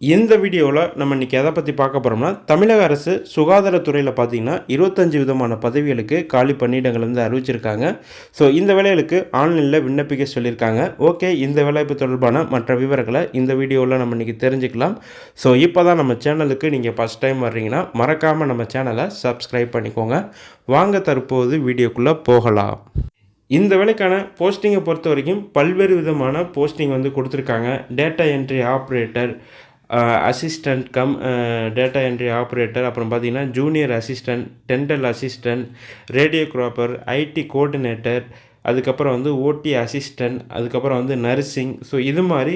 இந்த வீடியோவில் நம்ம இன்றைக்கி எதை பற்றி பார்க்க போகிறோம்னா தமிழக அரசு சுகாதாரத்துறையில் பார்த்தீங்கன்னா இருபத்தஞ்சு விதமான பதவிகளுக்கு காலி பணியிடங்கள் வந்து அறிவிச்சிருக்காங்க. ஸோ இந்த வேலைகளுக்கு ஆன்லைனில் விண்ணப்பிக்க சொல்லியிருக்காங்க. ஓகே இந்த வேலைப்பு தொடர்பான மற்ற விவரங்களை இந்த வீடியோவில் நம்ம இன்றைக்கி தெரிஞ்சுக்கலாம். ஸோ இப்போ தான் நம்ம சேனலுக்கு நீங்கள் ஃபஸ்ட் டைம் வர்றீங்கன்னா மறக்காமல் நம்ம சேனலை சப்ஸ்கிரைப் பண்ணிக்கோங்க. வாங்க தற்போது வீடியோக்குள்ளே போகலாம். இந்த வேலைக்கான போஸ்டிங்கை பொறுத்த வரைக்கும் பல்வேறு விதமான போஸ்டிங் வந்து கொடுத்துருக்காங்க. Data entry operator assistant cum data entry operator அப்புறம் பார்த்தீங்கன்னா junior assistant dental assistant radiographer IT coordinator அதுக்கப்புறம் வந்து ஓடி அசிஸ்டண்ட் அதுக்கப்புறம் வந்து நர்சிங் ஸோ இது மாதிரி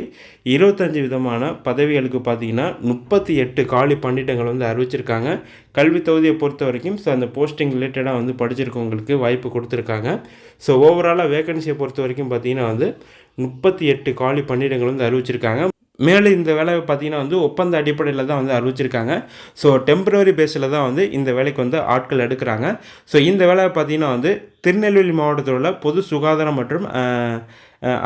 இருபத்தஞ்சி விதமான பதவிகளுக்கு பார்த்தீங்கன்னா முப்பத்தி எட்டு காலி பண்டிடங்கள் வந்து அறிவிச்சிருக்காங்க. கல்வி தொகுதியை பொறுத்த வரைக்கும் ஸோ அந்த போஸ்டிங் ரிலேட்டடாக வந்து படிச்சிருக்கவங்களுக்கு வாய்ப்பு கொடுத்துருக்காங்க. ஸோ ஓவராலாக வேகன்சியை பொறுத்த வரைக்கும் பார்த்தீங்கன்னா வந்து முப்பத்தி எட்டு காலி பணியிடங்கள் வந்து அறிவிச்சிருக்காங்க. மேலும் இந்த வேலை பார்த்தீங்கன்னா வந்து ஒப்பந்த அடிப்படையில் தான் வந்து அறிவிச்சிருக்காங்க. ஸோ டெம்பரரி பேஸில் தான் வந்து இந்த வேலைக்கு வந்து ஆட்கள் எடுக்கிறாங்க. ஸோ இந்த வேலை பார்த்தீங்கன்னா வந்து திருநெல்வேலி மாவட்டத்தில் உள்ள பொது சுகாதாரம் மற்றும்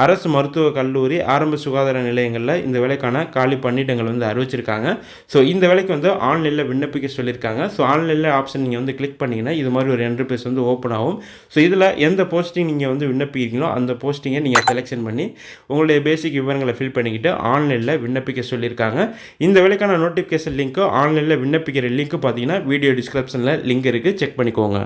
அரசு மருத்துவக் கல்லூரி ஆரம்ப சுகாதார நிலையங்களில் இந்த வேலைக்கான காலி பணியிடங்கள் வந்து அறிவிச்சிருக்காங்க. ஸோ இந்த வேலைக்கு வந்து ஆன்லைனில் விண்ணப்பிக்க சொல்லியிருக்காங்க. ஸோ ஆன்லைனில் ஆப்ஷன் நீங்கள் வந்து கிளிக் பண்ணிங்கன்னா இது மாதிரி ஒரு என்ட்ரு வந்து ஓப்பன் ஆகும். ஸோ இதில் எந்த போஸ்டிங் நீங்கள் வந்து விண்ணப்பிக்கிறீங்களோ அந்த போஸ்டிங்கை நீங்கள் செலெக்ஷன் பண்ணி உங்களுடைய பேசிக் விவரங்களை ஃபில் பண்ணிக்கிட்டு ஆன்லைனில் விண்ணப்பிக்க சொல்லியிருக்காங்க. இந்த வேலைக்கான நோட்டிஃபிகேஷன் லிங்க்கு ஆன்லைனில் விண்ணப்பிக்கிற லிங்க்கு பார்த்தீங்கன்னா வீடியோ டிஸ்கிரிப்ஷனில் லிங்க் இருக்குது செக் பண்ணிக்கோங்க.